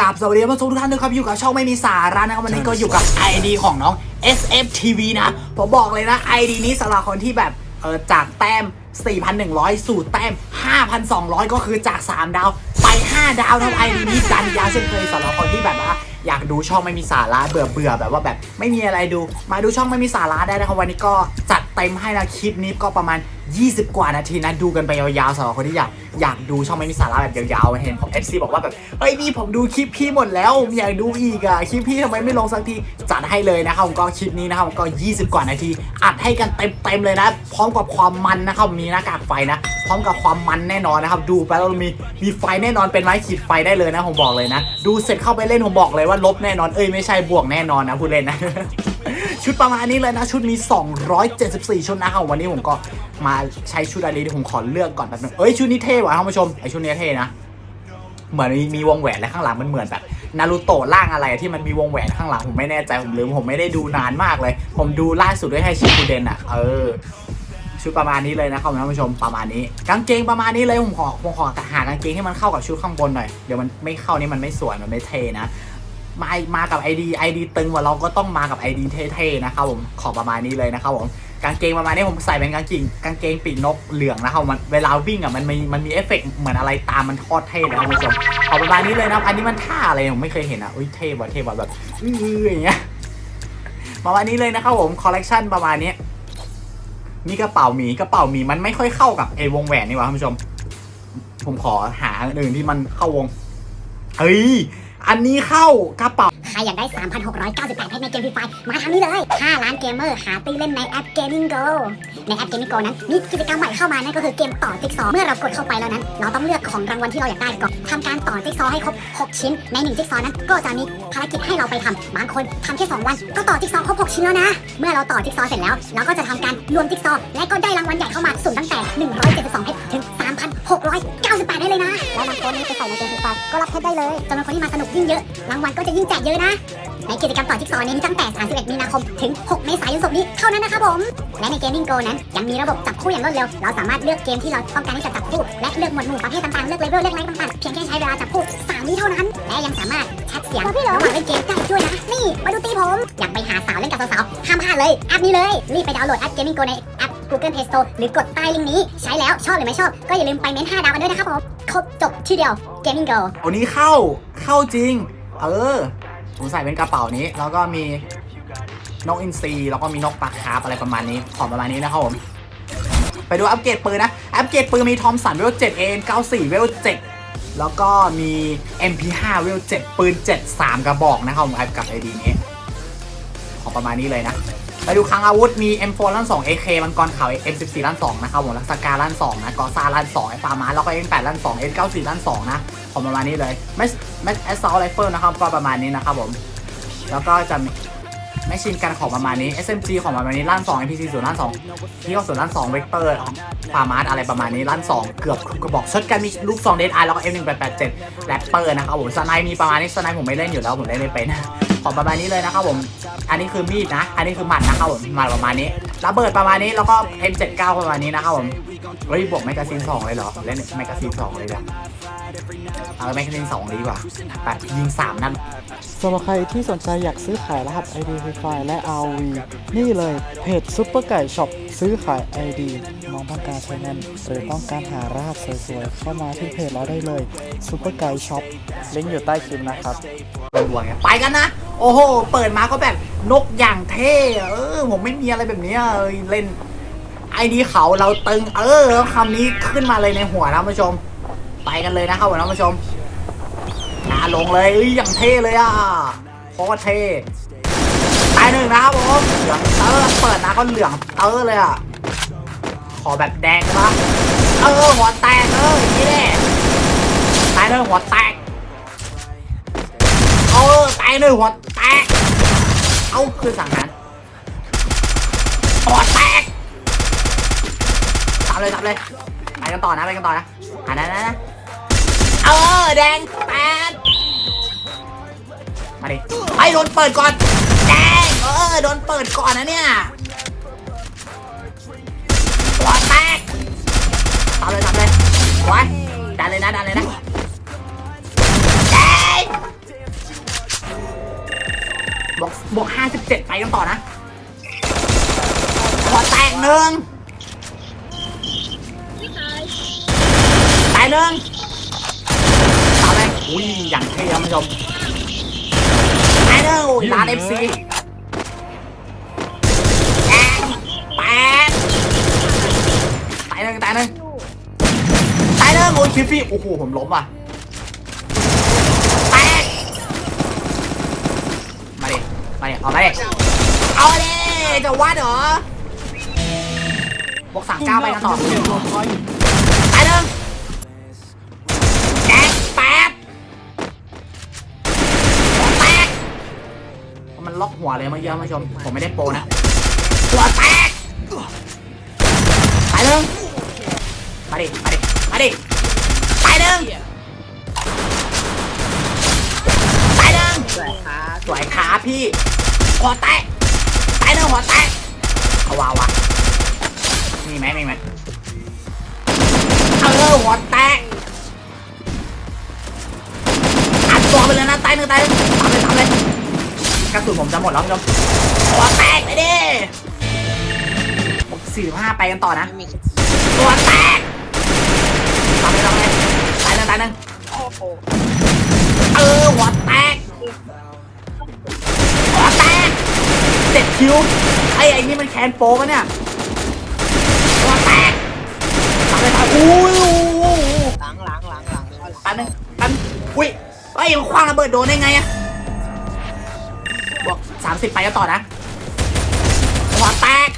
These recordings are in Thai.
กับสวัสดีท่านผู้ชมทุกท่านด้วยครับอยู่กับช่องไม่มีสาระนะครับวันนี้ก็อยู่กับ ID ของน้อง SFTV นะผมบอกเลยนะ ID นี้สำหรับคนที่แบบเออจากแต้ม 4,100 สู่แต้ม 5,200 ก็คือจาก 3 ดาว ไป 5 ดาวนะครับ ID นี้ดันยาเช่นเคยสำหรับคนที่แบบว่าอยากดูช่องไม่มีสาระเบื่อเบื่อแบบว่าแบบไม่มีอะไรดู มาดูช่องไม่มีสาระได้นะครับวันนี้ก็จัดเต็มให้นะคลิปนี้ก็ประมาณ 20 กว่านาทีนะดูกันไปยาวๆสำหรับคนที่อยากอยากดูช่องไม่มีสาระแบบยาวๆเห็นผม FC บอกว่าแบบเฮ้ยพี่ผมดูคลิปพี่หมดแล้วผมอยากดูอีกอะคลิปพี่ทำไมไม่ลงสักทีจัดให้เลยนะครับผมก็คลิปนี้นะครับผมก็ 20 กว่านาที อัดให้กันเต็มๆเลยนะ พร้อมกับความมันนะครับมีหน้ากากไฟนะ พร้อมกับความมันแน่นอนนะครับดูไปแล้วมีมีไฟแน่นอนเป็นไม้ขีดไฟได้เลยนะผมบอกเลยนะ ดูเสร็จเข้าไปเล่นผมบอกเลยว่าลบแน่นอนเอ้ยไม่ใช่บวกแน่นอนนะพูดเล่นนะ ชุดประมาณนี้เลยนะ ชุดมี 274 ชุดนะครับวันนี้ผมก็มาใช้ชุดอะไรดีผมขอเลือกก่อนแป๊บนึงเอ้ยชุดนี้เท่ว่ะท่านผู้ชมไอชุดนี้เท่นะเหมือนมีวงแหวนและข้างหลังมันเหมือนแบบนารูโตะร่างอะไรที่มันมีวงแหวนข้างหลังผมไม่แน่ใจผมลืมผมไม่ได้ดูนานมากเลย ผมดูล่าสุดด้วยให้ชิคูเดนอะเออชุดประมาณนี้เลยนะครับท่านผู้ชมประมาณนี้ กางเกงประมาณนี้เลยผมขอผมขอหากางเกงที่มันเข้ากับชุดข้างบนหน่อยเดี๋ยวมันไม่เข้านี่มันไม่สวยมันไม่เท่นะ มามากับ ID ID ตึงว่าเราก็ต้องมากับ ID เท่ๆนะครับผมขอประมาณนี้เลยนะครับผมกางเกงประมาณนี้ผมใส่เป็นกางเกงกางเกงปีกนกเหลืองนะครับมันเวลาวิ่งอะมันมีมันมีเอฟเฟกต์เหมือนอะไรตามมันทอดเท่เลยนะคุณผู้ชมขอประมาณนี้เลยนะครับอันนี้มันท่าอะไรผมไม่เคยเห็นอะอุ้ยเท่ว่ะเท่ว่ะแบบอื้ออย่างเงี้ยประมาณนี้เลยนะครับผมคอลเลกชันประมาณนี้มีกระเป๋าหมีกระเป๋าหมีมันไม่ค่อยเข้ากับไอ้วงแหวนนี่หว่าท่านผู้ชม ผมขอหาอันอื่นที่มันเข้าวงเฮ้ย อันนี้เข้ากระเป๋า ใครอยากได้ 3,698เพชรในเกมฟรีไฟมาทางนี้เลย 5 ล้านเกมเมอร์หาตีเล่นในแอป Gaming Go ในแอป Gaming Go นั้น มีกิจกรรมใหม่เข้ามานั่นก็คือเกมต่อจิ๊กซอว์เมื่อเรากดเข้าไปแล้วนั้น เราต้องเลือกของรางวัลที่เราอยากได้ก่อนทำการต่อจิ๊กซอว์ให้ครบ 6 ชิ้น ใน 1 จิ๊กซอว์นั้น ก็จะมีภารกิจให้เราไปทำบางคนทำแค่ 2 วัน ก็ต่อจิ๊กซอว์ครบ 6 ชิ้นแล้วนะ เมื่อเราต่อจิ๊กซอว์เสร็จแล้ว เราก็จะทำการรวมจิ๊กซอว์และก็ได้รางวัลใหญ่เข้ามาสุ่มตั้งแต่ 172เพชรถึง3,698ได้เลยนะ และนำโค้ดนี้ไปใส่ในเกมฟรีไฟก็รับเพชรได้เลยจำนวนคนที่มาสนุกยิ่งเยอะรางวัลก็จะยิ่งแจกเยอะนะ ในกิจกรรมต่อจิ๊กซอว์นี้ตั้งแต่ 31 มีนาคม ถึง 6 เมษายนศนี้เท่านั้นนะครับผม และใน Gaming Go นั้นยังมีระบบจับคู่อย่างรวดเร็ว เราสามารถเลือกเกมที่เราต้องการที่จะจับคู่ และเลือกหมวดหมู่ประเภทต่างๆ เลือกเลเวลเลือกแรงต่างๆ เพียงแค่ใช้เวลาจับคู่3วิเท่านั้น และยังสามารถแชทเสียงระหว่างเล่นเกมได้ด้วยนะนี่มาดูตีผมอยากไปหาสาวเล่นกับสาวๆห้ามพลาดเลยแอปนี้เลยรีบไปดาวน์โหลดแอป Gaming Go ใน Google Play Store หรือกดใต้ลิงก์นี้ ใช้แล้วชอบหรือไม่ชอบ ก็อย่าลืมไปเม้นต์5ดาวกันด้วยนะครับผม ครบจบที่เดียว Gaming Go เอานี้เข้าเข้าจริง เออผมใส่เป็นกระเป๋านี้ แล้วก็มีนกอินทรีแล้วก็มีนกปลาคาร์ฟอะไรประมาณนี้ของประมาณนี้นะครับผมไปดูอัปเกรดปืนนะ อัปเกรดปืนมีทอมสันเวล7 AM 94 เวล7แล้วก็มี MP5 เวล7ปืน 7 3 กระบอกนะครับผมกับไอดีนี้ ของประมาณนี้เลยนะ ไปดูคลังอาวุธมี M4 ลั่น2 AK มังกรขาว M14 ลั่น2นะครับผมลักสกาลั่น2นะกอซาลั่น2ไอฟาร์มาแล้วก็ M8 ลั่น2 M94 ลั่น2นะของประมาณนี้เลยแมสแมสแอสซอลไรเฟิลนะครับก็ประมาณนี้นะครับผมแล้วก็จะแมชชินกันของประมาณนี้ SMG ของประมาณนี้ลั่น2 MPC 0ลั่น2ที่ก็ส่วนลั่น2เวกเตอร์ฟาร์มาร์อะไรประมาณนี้ลั่น2 เกือบทุกกระบอกชดกันมีลูก2เดนไอแล้วก็ M1887 แรปเปอร์นะครับผมสไนมีประมาณนี้สไนผมไม่เล่นอยู่แล้วผมเล่นไม่เป็น ของประมาณนี้เลยนะครับผม อันนี้คือมีดนะ อันนี้คือหมัดนะครับผมหมัดประมาณนี้ระเบิดประมาณนี้แล้วก็ M79 ประมาณนี้นะครับผมเฮ้ยบวกแมกกาซีน2เลยเหรอเล่นแมกกาซีน2เลยเดี๋ย เอาแมกกาซีน2ดีกว่าแบบยิง3นัดสำหรับใครที่สนใจอยากซื้อขายรหัส ID Free Fire และ RV นี่เลยเพจซุปเปอร์ไก่ช็อปซื้อขาย ID น้องต้องการใช้เงินหรือต้องการหารหัสสวยๆเข้ามาที่เพจเราได้เลยซุปเปอร์ไก่ช็อปลิงก์อยู่ใต้คลิปนะครับรัวๆไงไปกันนะ โอ้โห เปิดมาก็แบบนกอย่างเท่อะเออ ผมไม่มีอะไรแบบเนี้ยเออเล่นไอ้นี่เขาเราตึง เออแล้วคำนี้ขึ้นมาเลยในหัวนะผู้ชม ไปกันเลยนะครับผมนผู้ชมนาลงเลยเอ้ยอย่างเท่เลยอะโคตรเท่ตายหนึ่งนะครับผมเหลืองเออเปิดนะก็เหลืองเออเลยอะขอแบบแดงปะเออหัวแตกเอออย่างนี้แน่ตายหนึ่งหัวแตกเออตายหนึ่งหัวแตกเอาคือสังหารหัวแตกทำเลยทำเลยไปกันต่อนะไปกันต่อนะอ่านะนะนะ เออแดงแปดมาดิไปโดนเปิดก่อนแดงเออโดนเปิดก่อนนะเนี่ยหัวแตกทำเลยทำเลยไว้ดันเลยนะดันเลยนะแดงวกบวกห้าสิบเจ็ดไปกันต่อนะหัวแตกหนึ่งตายหนึ่งตายเลย อุ้ยอย่างเท่ครับผู้ชมตายหนึ่งอุ้ยร้านเอฟซีแอนแปดตายหนึ่งตายหนึ่งตายหนึ่งโอ้ยคิฟฟี่โอ้โหผมล้มว่ะแตกมาดิมาดิเอามาดิเอาดิจะวัดเหรอบวกสามเก้าไปกันต่อ ล็อกหัวเลยเมื่อกี้ท่านผู้ชม ผมไม่ได้โปรนะหัวแตกตายหนึ่งมาดิมาดิมาดิตายหนึ่งตายหนึ่งสวยขาพี่หัวแตกตายหนึ่งหัวแตกเอาวาวะมีไหมมีไหมเออหัวแตกอัดตัวไปเลยนะตายหนึ่งตายหนึ่งตามเลยตามเลย กระสุนผมจะหมดแล้วคุณผู้ชมหัวแตกไปดิสี่ห้าไปกันต่อนะ ตัวแตกตามเลยตามเลยตายหนึ่งตายหนึ่งเออหัวแตกหัวแตกเจ็ดคิวไอ้ไอ้นี่มันแคนโปปะเนี่ยหัวแตกทำเลยครับอุ้ยหลังหลังหลังหลังแป๊บนึงแป๊บนึงอุ้ยเอ้ยมันคว้างระเบิดโดนได้ไงอะ บวกสามสิบไปกันต่อนะหัวแตก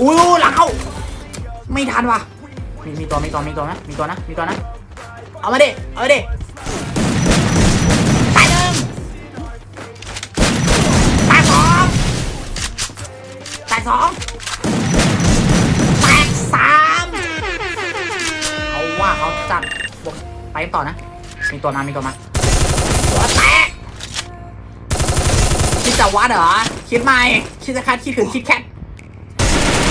อุ้หลังเข้า ไม่ทันว่ะมีมีตัวมีตัวมีตัวนะมีตัวนะมีตัวนะ เอามาดิเอามาดิตายหนึ่งตายสองตายสองแตกสามเอาว่าเขาจัดบวกไปต่อนะ มีตัวมามีตัวมา จะวัดเหรอ คิดไม่คิดจะคัดคิดถึงคิดแคท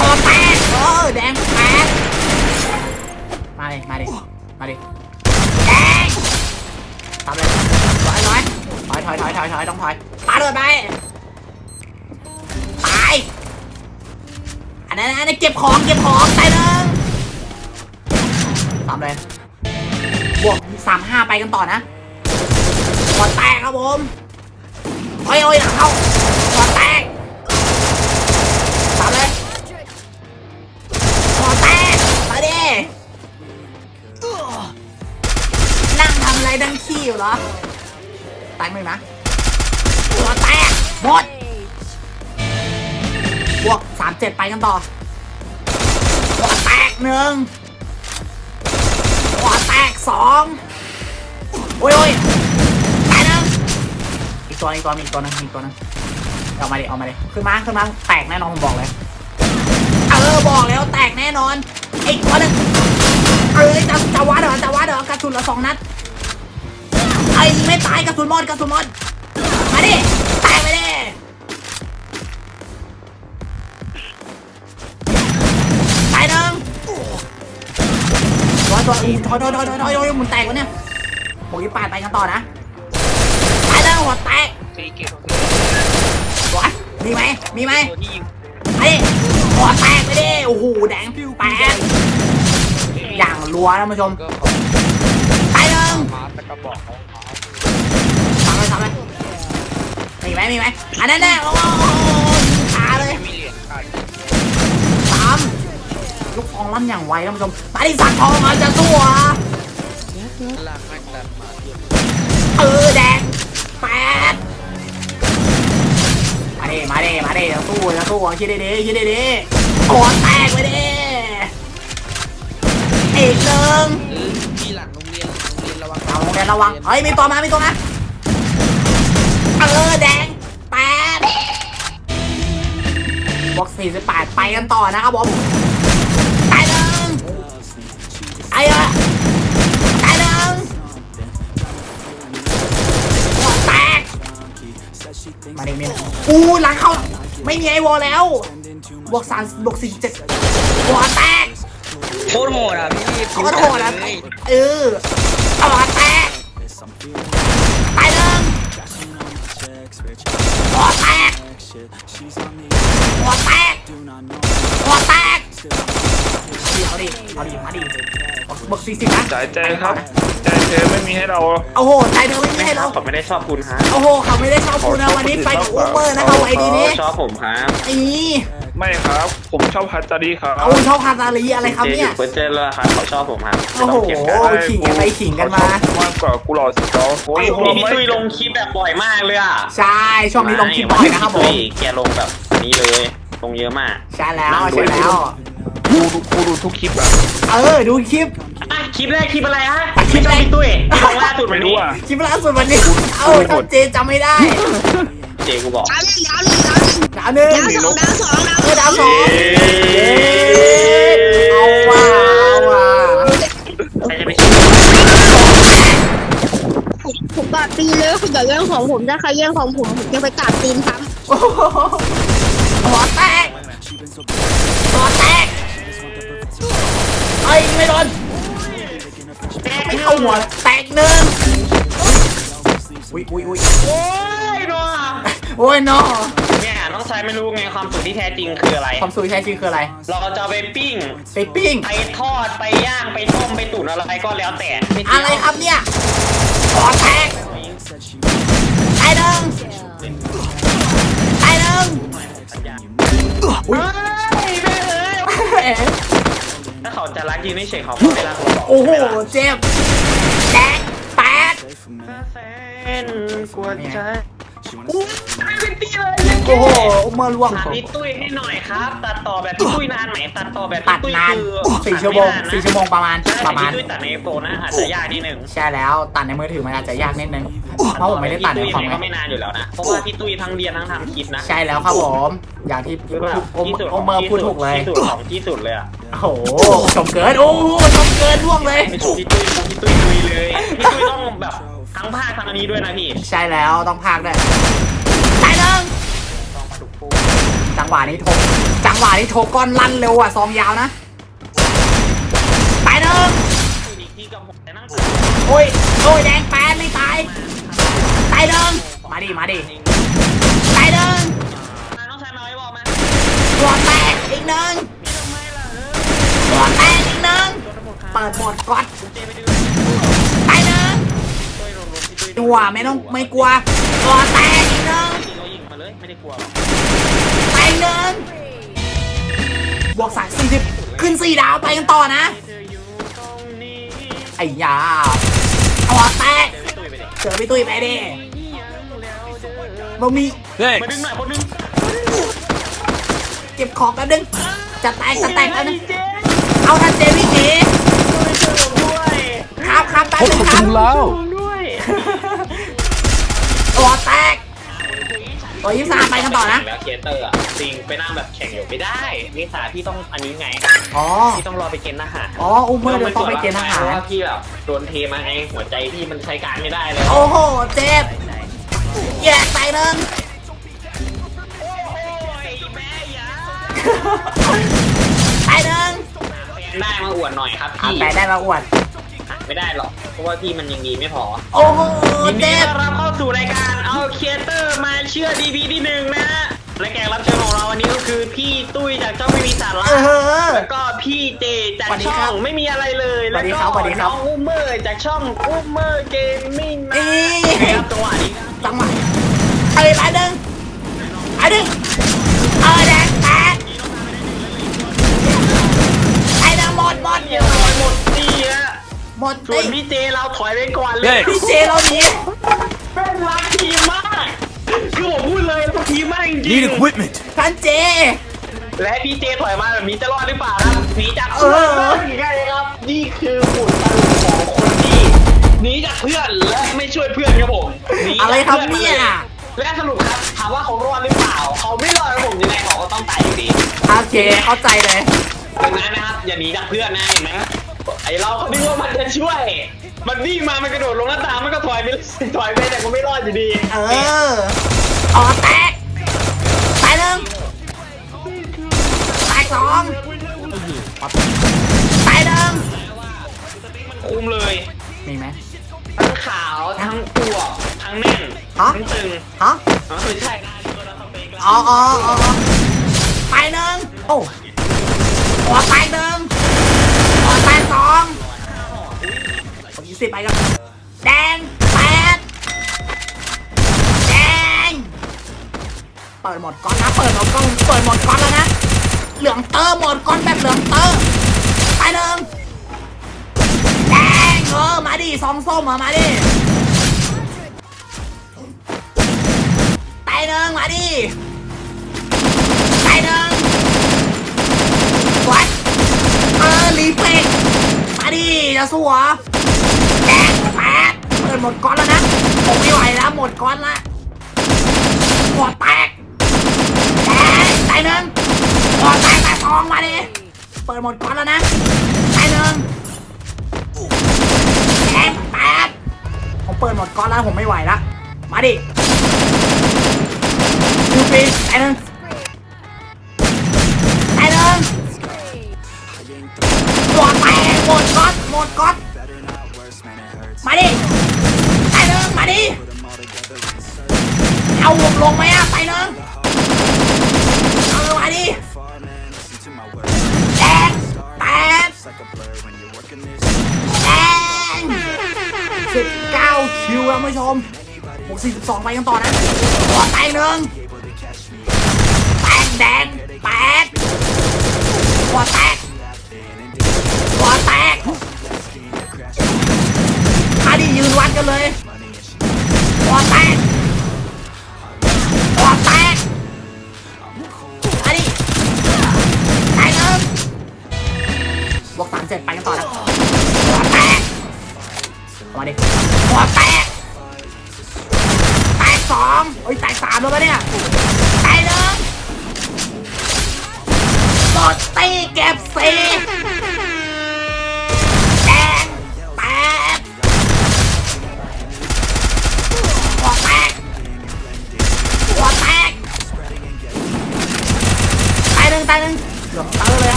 ตัวแตกเออแดงแตกมาดิมาดิมาดิแดงทำเลยร้อยร้อยถอยถอยถอยถอยถอยต้องถอยปาโดนไปตายอันนั้นอันนั้นเก็บของเก็บของตายหนึ่งตามเลยบวกสามห้าไปกันต่อนะหัวแตกครับผม โอ้ยโอ้ยหลังเขาหัวแตกตามเลยหัวแตกมาดินั่งทำอะไรดังขี้อยู่เหรอแตกไหมนะหัวแตกหมดบวกสามเจ็ดไปกันต่อหัวแตกหนึ่งหัวแตกสองโอ้ยโอ้ยัวอีกตัวมีอีกตัวนึงมีอีกตัวนึงเอามาเลยเอามาเลยขึ้นมาขึ้นมาแตกแน่นอนผมบอกเลย เออบอกแล้วแตกแน่นอนอีกตัวนึงเออจะจะวัดเหรอจะวัดเหรอกระสุนละสองนัดไอ้ไม่ตายกระสุนมอดกระสุนมอดมาดิแตกไปดิตายหนึ่งถอยถอยถอยถอยถอยมันแตกวะเนี่ยผมจะปาดไปกันต่อนะตายแล้วหัวแตก ตีเก็บหัวมีไหมมีไหมตัวที่ยิงไอ้หัวแตกไปดิโอ้โหแดงแปดอย่างรัวนะผู้ชมก็ขอตายหนึ่งมาตะกระบอกของเขาทำเลยทำเลยมีไหมมีไหมอันนั้นแน่โอ้โหขาเลยมีเหรียญขาดสามลูกฟองลั่นอย่างไวนะผู้ชมมาดิสัตว์ทองมันจะสู้เหรอลากแม่งดันมาเออแดงแปด มาดิมาดิมาดิจะสู้จะสู้คิดดีๆคิดดีๆหัวแตกไปดิอีกหนึ่งเออที่หลังโรงเรียนหลังโรงเรียนระวังเอาโรงเรียนระวังเฮ้ยมีตัวมามีตัวมาเออแดงแปดบวกสี่สิบแปดไปกันต่อนะครับผมตายหนึ่งไอ้เออ มาดิมินอู้หลังเข้า ไม่มีไอวอลแล้ว บวกสามบวกสี่สิบเจ็ดหัวแตกโคตรโหดอะพี่เขาก็โหดแล้วเออหัวแตกตายหนึ่งหัวแตกหัวแตกหัวแตก เอาดิเอาดิเอาดิมาดิบวกสี่สิบนะสายใจครับใจเธอไม่มีให้เราโอ้โหใจเธอไม่มีให้เราผมไม่ได้ชอบคุณฮะโอ้โหเขาไม่ได้ชอบคุณนะวันนี้ไปกับอูเบอร์นะครับไอดีนี้ชอบผมครับอีไม่ครับ ผมชอบฮัตตารีครับเอาชอบฮาตาลีอะไรครับเนี่ยเฟิร์สเจอร์แล้วครับเขาชอบผมครับโอ้โหไม่ต้องเถียงกันขิงกันไปขิงกันมามากกว่ากูหล่อสิเขาโอ้ยพี่พี่ตุ้ยลงคลิปแบบบ่อยมากเลยอะใช่ช่วงนี้ลงคลิปบ่อยนะครับผมแกลงแบบนี้เลยลงเยอะมากใช่แล้วใช่แล้ว กูดูกูดูทุกคลิปอะเออ ดูคลิป อะคลิปแรกคลิปอะไรฮะคลิปแรกพี่ตุ้ยที่ลงล่าสุดวัไม่นรู้นี้อะคลิปล่าสุดวันนี้ เอ้าจำเจจำไม่ได้เจกูบอก ดาวหนึ่งดาวหนึ่งดาวหนึ่งดาวหนึ่งดาวสองดาวสองดาวเออดาวสองเย้เอาว่ะเอาว่ะใครจะไปเชื่อผมผมกอดตีเลยคุณอย่าแย่งของผมถ้าใครแย่งของผมผมจะไปกราบตีนซ้โอ้โห อ้ยไม่โดนไม่เข้าหัวเลยแตกหนึ่งอุ้ยอุ้ยอุ้ยโอ้ยนัวโอ้ยน้อเนี่ยน้องชายไม่รู้ไงความสุขที่แท้จริงคืออะไร ความสุขที่แท้จริงคืออะไร เราจะเอาไปปิ้ง ไปปิ้ง ไปทอด ไปย่าง ไปต้ม ไปตุ๋นอะไรก็แล้วแต่ม่เกี่ยวอะไรครับเนี่ย เขาจะรักยืนไม่เฉยเขาก็ไม่รักเราหรอกโอ้โหเจ็บแตกแปดแฟนกวนใจไม่เป็นตีเลย โอ้โหเมื่อล่วงถามพี่ตุ้ยให้หน่อยครับ ตัดต่อแบบพี่ตุ้ยนานไหมตัดต่อแบบตัพี่ดตุ้ยนานคือสี่ชั่วโมงตัดไนานนะสี่ชั่วโมงประมาณใช่ประมาณ พี่ตุ้ยตัดในโฟนนะอาจจะยากนิดนึงใช่แล้วตัดในมือถือมันอาจจะยากนิดนึงเพราะผมไม่ได้ตัดในพี่คอตุ้มยไงก็ไม่นานอยู่แล้วนะเพราะว่าพี่ตุ้ยทั้งเรียนทั้งทำคลิปนะใช่แล้วครับผมอย่างที่คือแบบโอมที่สุดโอมเมอร์พูดถูกเลยที่สุดของที่สุดเลยอะโอ้โหชมเกินโอ้โหชมเกินล่วงเลยไม่ถูกพี่ตุ้ยพี่ตุ้ยลุยเลยพี่ตุ้ยต้องแบบทั้งภาคทั้งอันนี้ด้วยนะพี่ ใช่แล้วต้องพากด้วยตายหนึ่งจังห วะนี้โทจังหวะนี้โทก้อนลั่นเร็วอะซองยาวนะตายหนึ่งอีกทีกับผมแต่นั่งโอ้ยโอ้ยแดงแปดไม่ตายตายหนึ่งมาดิมาดิตายหนึ่งน้องชายมาไว้บอกมาหัวแตกอีกหนึ่งหัวแตกอีกหนึ่งเปิดหมดก๊อตตายหนึ่งหัวไม่ต้องไม่กลัวหัวแตกอีกหนึ่งเรายิงมาเลยไม่ได้กลัวหรอกตายอีกหนึ่งบวกสามสี่สิบขึ้นสี่ดาวไปกันต่อนะเธออยู่ตรงนี้ไอ้ยาหัวแตกเจอพี่ตุ้ยไปดิเจอพี่ตุ้ยไปดิบะหมี่มาดึงหน่อยคนนึงเก็บของแป๊บนึงจะแตกจะแตกแป๊บนึงเอาทันเจวิ่งหนีด้วยครับครับแป๊บพบนึงกับครับคุณแล้วด้วยตัวแตก ตัวยี่สามไปกันต่อนะ แล้วเคียเตอร์อะจริงไปนั่งแบบแข่งอยู่ไม่ได้นิสาพี่ต้องอันนี้ไงอ๋อ พี่ต้องรอไปเกณฑ์ทหารอ๋ออุ้มเมอร์เดี๋ยวต้องไปเกณฑ์ทหาร เพราะว่าพี่แบบโดนเทมาไงหัวใจพี่มันใช้การไม่ได้เลยโอ้โห เจ็บ แยกไปหนึ่งโอ้ยแม่ยาไปหนึ่งได้มาอวดหน่อยครับอะพี่ แปลได้มาอวดหา ไม่ได้หรอก เพราะว่าพี่มันยังดีไม่พอโอ้โหยินดีเจ็บต้อนรับเข้าสู่รายการเอาเคียเตอร์มาเชื่อดีพีที่หนึ่งนะฮะและแขกรับเชิญของเราวันนี้ก็คือพี่ตุ้ยจากช่องไม่มีสาระ เออแล้วก็พี่เจจากสวัสดีช่ครัอบงไม่มีอะไรเลย สวัแล้วสดีก็ครับสวัสดีครับน้องอุ้มเมอร์จากช่องอุ้มเมอร์เกมมิ่งนะนี่ครับจังหวะนี้ครับจังหวะไปไปหนึ่งไปหนึ่งเออแดงแตกไอ้ดังหมดหมดเดี๋ยวหมดดีฮะห มดส่วตีนพี่เจเราถอยไปก่อนเลยพี่เจเราหนีเป็นรักทีมมาก คือผมพูดเลยรักทีมมากจริง Need equipment ท่านเจๆและพี่เจถอยมาแบบนี้จะรอดหรือเปล่าครับหนีจากเอเพื่อนอยังไงครับ นี่คือฝุ่นตลกของคนที่หนีจากเพื่อนและไม่ช่วยเพื่อนครับผมหนีจากอะไรครับพื่เนี่ยมาลและสรุปครับถามว่าเขารอดหรือเปล่า เขาไม่รอดครับผมยังไงเขาก็ต้องตายอยู่ดีโอเคเข้าใจเลย ดังนั้นนะครับอย่าหนีจากเพื่อนนะเห็นไหม ไอเราเขาคิดว่ามันจะช่วย มันวิ่งมา มันกระโดดลงหน้าต่างมันก็ถอยไปถอยไปแต่ก็ไม่รอดอยู่ดีเอออ๋อแตกไปหนึ่งแตกสองไปหนึ่งคุมเลยมีไหมทั้งขาวทั้งอวบทั้งแน่นฮะมันตึงฮะอ๋อไม่ใช่นะตัวเราต้องเป็นอ๋ออ๋ออ๋อไปหนึ่งโอ้หัวแตกหนึ่งหัวแตก สองยี่สิบไปครับแดงแปดแดง เปิดหมดก้อนนะ เปิดหมดก้อนเปิดหมดก้อนแล้วนะ เหลืองเตอร์หมดก้อนแบบเหลืองเตอร์ไปหนึ่งแดงเออมาดิสองส้มมามาดิไปหนึ่งมาดิไปหนึ่งวัดเออรีเฟกมาดิ จะสู้เหรอแดงแปดเปิดหมดก้อนแล้วนะผมไม่ไหวแล้วหมดก้อนละหัวแตกแดงตายหนึ่งหัวแตกตายสองมาดิเปิดหมดก้อนแล้วนะตายหนึ่งแดงแปดผมเปิดหมดก้อนแล้วผมไม่ไหวละมาดิดูปีตายหนึ่ง มดก้อนมาดิตายหนึ่งมาดิเอาวงลงไหมอะไปหนึ่งเอามาดิแดงแปดแดงสิบเก้าคิวแล้วผู้ชมบวกสี่สิบสองไปกันต่อนะหัวแตกหนึ่งแตกแดงแปดหัวแตกหัวแตก ดิยืนกันเลยหัวแตก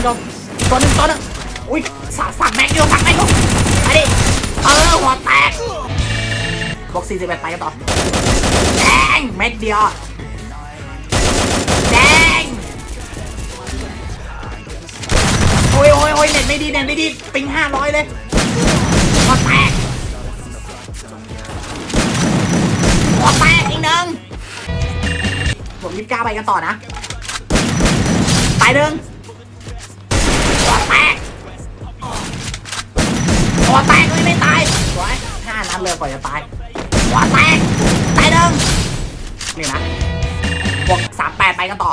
อเตอร์เลยนะคุณผู้ชมตัวหนึ่งตัวหนึ่งอุ้ยสักสักแม็กอยู่สักแม็กอยู่ไปดิเออหัวแตกบวกสี่สิบเอ็ดไปกันต่อแดงเม็ดเดียวแดงโอ้ยโอ้ยโอ้ยเน็ตไม่ดีเน็ตไม่ดีปิงห้าร้อยเลยหัวแตกหัวแตกอีกหนึ่งบวกยี่สิบเก้าไปกันต่อนะตายหนึ่ง เลยกว่าจะตายหัวแตกตายหนึ่งนี่นะบวกสามแปดไปกันต่อ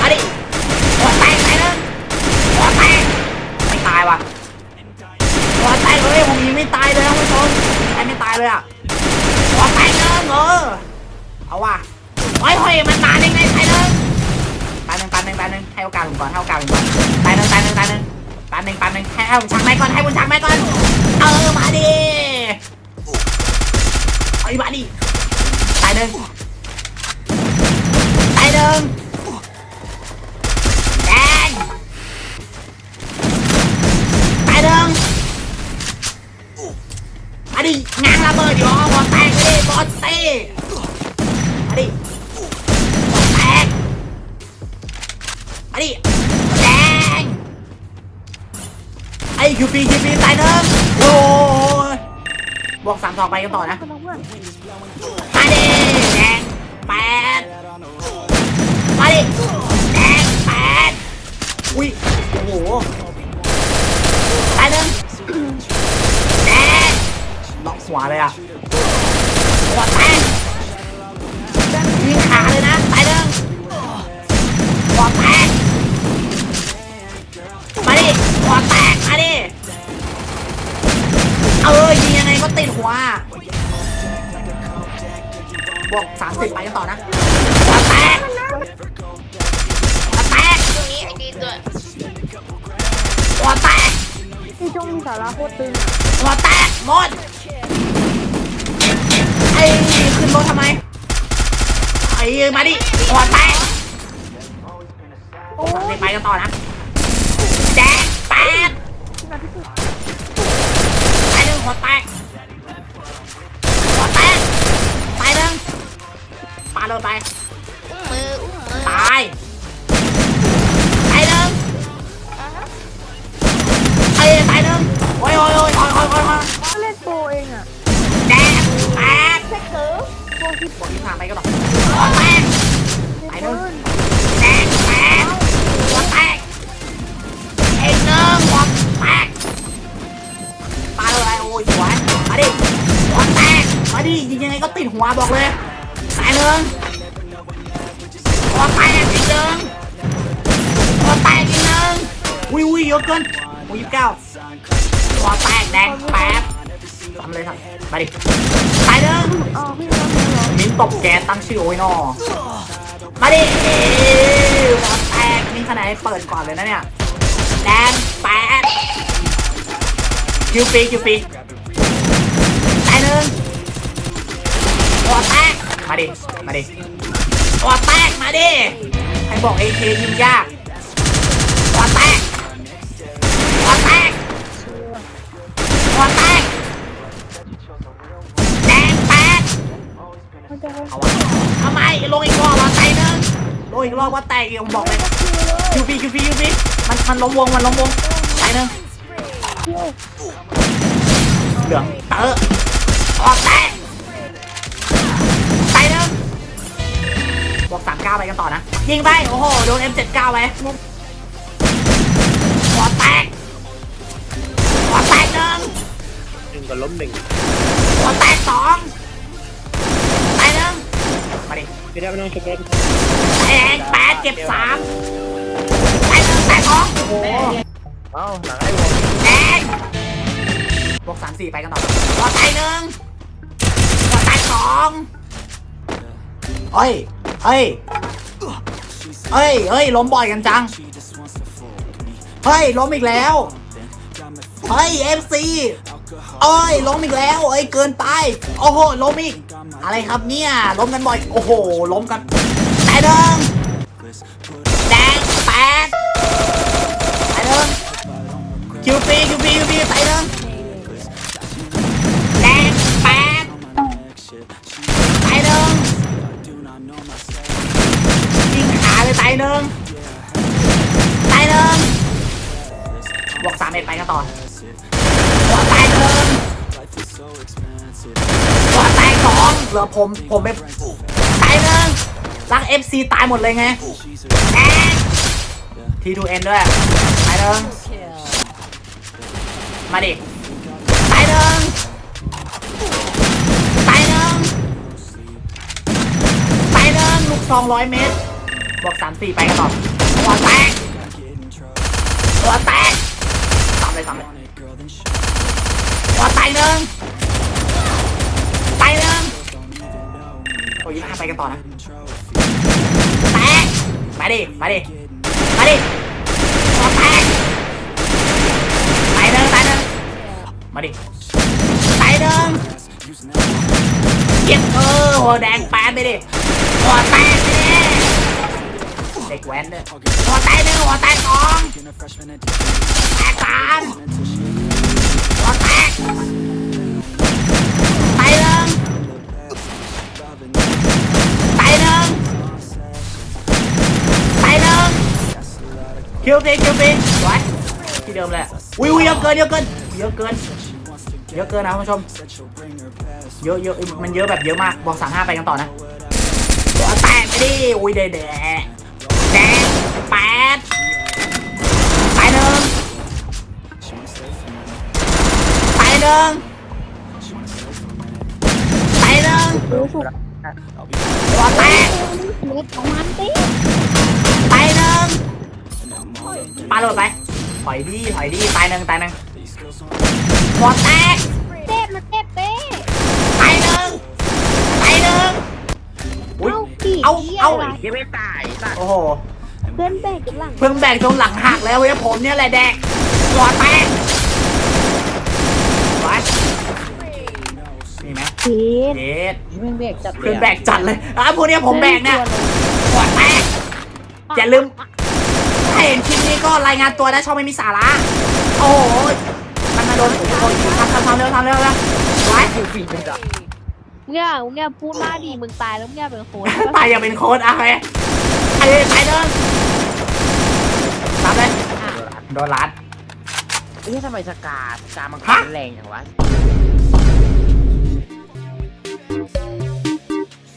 มาดิหัวแตกตายหนึ่งหัวแตกไม่ตายว่ะหัวแตกเลยผมยิงไม่ตายเลยนะคุณผู้ชมใครไม่ตายเลยอะหัวแตกหนึ่งเออเอาว่ะเฮ้ยเฮ้ยมันนานยังไงตายหนึ่งตายหนึ่งตายหนึ่งตายหนึ่งให้โอกาสผมก่อนให้โอกาสผมก่อนตายหนึ่งตายหนึ่งตายหนึ่งตายหนึ่งตายหนึ่งให้ให้ผมชักไม้ก่อนให้ผมชักไม้ก่อนเออมาดิ อาดิมาดิตายหนึ่งตายหนึ่งแดงตายหนึ่งมาดิงางระเบิดอยู่บอลแตกไปดิบอลเต้มาดิบอลแตกมาดิแดงไอ้คิวปีคิวปีตายหนึ่งโอ้ วกสามสองไปกันต่อนะมาดิแดงแปดมาดิแดงแปดอุ้ยโอ้โหตายหนึ่งแดงล็อกหัวเลยอะหัวแตกยิงขาเลยนะตายหนึ่งหัวแตกมาดิหัวแตกมาดิ อยิงยังไงก็ติดหัวบอกสามสิบไปกันต่อนะหัวแตกหัวแตกหัวแตกที่ช่วงมีสาระโคตรตึงหัวแตกหมด ไอ้ขึ้นรถทำไม ไอ้มาดิหัวแตกสามสิบไปกันต่อนะแดงแปดไปหนึ่งหัวแตก โดนไปตายตายหนึ่งเอ้ยตายหนึ่งโอ้ยโอ้ยโอ้ยโอ้ยโอ้ยโอ้ยโอ้ยเล่นโปรเองอะแดงแตกแค่เต๋อโปรที่บทที่ผ่านไปก็หรอกหัวแตกไอ้หนึ่เพื่งอนแดงแตกหัวแตกเอ็นหนึ่งหัวแตกปาเลยโอ้ยหัวมาดิหัวแตกมาดิยิงยังไงก็ติดหัวบอกเลยตาย หนึ่งหัวแตกอีกหนึ่งหัวแตกอีกหนึ่งวิววิเยอะเกินโอ้ยยี่สิบเก้าหัวแตกแดงแป๊บทำเลยทำมาดิตายหนึ่งอ๋อพี่น้องเหรอมิ้นตบแกสตั้งชื่อโอ้ยนอมาดิหัวแตกนี่ขนาดให้เปิดก่อนเลยนะเนี่ยแดงแปดคิวปีคิวปีตายหนึ่งหัวแตก มาดิ มาดิหัวแตกมาดิให้บอกเอเคยิงยากหัวแตกหัวแตกหัวแตกแดงแปดมันจะให้เอาวะทำไมลงอีกรอบว่าแตกนึงลงอีกรอบว่าแตกอีกผมบอกเลยคิวฟีคิวฟีคิวฟีมันมันล้มวงมันล้มวงแตกนึงเหลืองเตอออกแตก บวกสามเก้าไปกันต่อนะ ยิงไป โอ้โห โดน M79 ไปหัวแตกหัวแตกหนึ่งหนึ่งกับล้มหนึ่งหัวแตกสองแตกหนึ่งมาดิไม่ได้ไม่ต้องชุบรถแตกแปดเก็บสามแตกหนึ่งแตกสองโอ้โหเอ้าหลังไอ้วงแตกบวกสามสี่ไปกันต่อหัวแตกหนึ่งหัวแตกสองเฮ้ย เฮ้ย เฮ้ย เฮ้ย ล้มบ่อยกันจัง เฮ้ย ล้มอีกแล้ว เฮ้ยเอฟซีเอ้ย ล้มอีกแล้ว เอ้ย เกินไป โอ้โห ล้มอีก อะไรครับเนี่ย ล้มกันบ่อย โอ้โห ล้มกันแต่เดิงแดงแปดแต่เดิงคิวปีคิวปีคิวปีแต่เดิงแดงแปดแต่เดิงยิง เลยแต่เดิงแต่งบวกสามเอ็ดไปกันต่อหัวแตกหนึ่งหัวแตกสองเหลือผมผมไปตายหนึ่งรัก FC ตายหมดเลยไงแดง T2N ด้วยตายหนึ่งมาดิตายหนึ่งตายหนึ่งตายหนึ่งลูกซองร้อยเมตร วกสามสี่ไปกันต่อหัวแตกหัวแตกสามเลยสามเลยหัวแตกหนึ่งแตกหนึ่งโอ้ยห้าไปกันต่อนะแตกมาดิมาดิมาดิหัวแตกตายหนึ่งตายหนึ่งมาดิตายหนึ่งเก็บเออหัวแดงแปดไปดิหัวแตก ด็กแว้นด้วยหัวแตกหนึ่งหัวแตกสองแตกสามหัวแตกตายหนึ่งตายหนึ่งตายหนึ่งคิวปีคิวปีไว้ที่เดิมเลยวิวเยอะเกินเยอะเกินเยอะเกินเยอะเกินนะคุณผู้ชม เยอะเยอะมันเยอะแบบเยอะมาก บอกสามห้าไปกันต่อนะแตกไปดิ อุ้ยเดะเด แปดตายหนึ่งตายหนึ่งตายหนึ่งรู้สุดหัวแตกเล็กของมันติตายหนึ่งปาโหลดไปถอยดีถอยดีตายหนึ่งตายหนึ่งหัวแตกเต้มันเต้เต้ตายหนึ่งตายหนึ่งอุ้ยเอากี่เอาเอาอะไรยังไม่ตายสัตว์โอ้โหเพื่อนแบกกันหลังเพิ่งแบกจนหลังหักแล้วเว้ยผมเนี่ยแหละแดกหัวแตกไว้มีไหมพีทเด็ดเพื่อนแบกจัดเพื่อนแบกจัดเลยอะพวกเนี้ยผมแบกเนี่ยหัวแตกอย่าลืมถ้าเห็นคลิปนี้ก็รายงานตัวนะช่องไม่มีสาระโอ้โหมันมาโดนโอ้โหทำทำทำเร็วทำเร็วแล้วไว้คิวฟีเป็นจับมึงอย่ามึงอย่าพูดมากดิมึงตายแล้วมึงอย่าเป็นโค้ดตายอย่าเป็นโค้ดอะไงไอ้ไอ้เดินรับเลย โดนรัด เอ๊ะทำไมสกาสกามันฮะ แรงอย่างวะ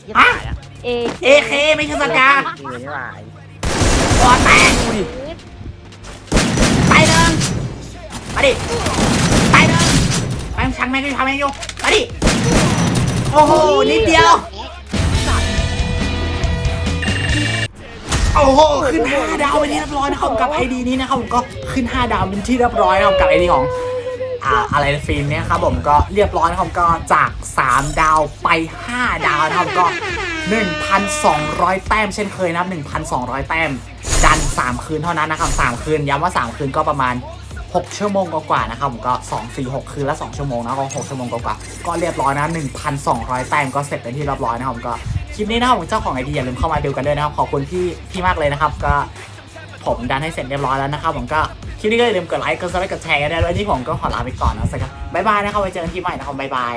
ยี่ฮะตายอะเอเอเคไม่ใช่สกาเอนี่ว่าไอ้คอแตกไปเดินมาดิไปเดินไปชังแม่งก็ทำแม่งอยู่มาดิโอ้โหนิดเดียว โอ้โหขึ้น 5 ดาวไปนที่เรียบร้อยนะครับกับไอดีนี้นะครับผมก็ขึ้น 5 ดาวเป็นที่เรียบร้อยนะครับกับไอดีของอ่าอะไรนะฟิล์มเนี่ยครับผมก็เรียบร้อยนะครับก็จาก 3 ดาวไป 5 ดาวนะครับก็ 1,200 แต้มเช่นเคยนะครับ1,200 แต้มดัน3คืนเท่านั้นนะครับ3คืนย้ำว่า 3 คืนก็ประมาณ 6 ชั่วโมงกว่าๆนะครับผมก็ 2 4 6 คืนละ 2 ชั่วโมงนะก็6ชั่วโมงกว่าๆก็เรียบร้อยนะ 1,200 แต้มก็เสร็จเป็นที่เรียบร้อยนะครับผมก็ คลิปนี้นะครับผมเจ้าของไอเดียอย่าลืมเข้ามาดูกันด้วยนะครับ ขอบคุณพี่พี่มากเลยนะครับ ก็ผมดันให้เสร็จเรียบร้อยแล้วนะครับ ผมก็คลิปนี้ก็อย่าลืมกดไลค์กดซับสไครต์กดแชร์กันด้วยแล้วที่ผมก็ขอลาไปก่อนนะสักครับบ๊ายบายนะครับไว้เจอกันที่ใหม่นะครับบ๊ายบาย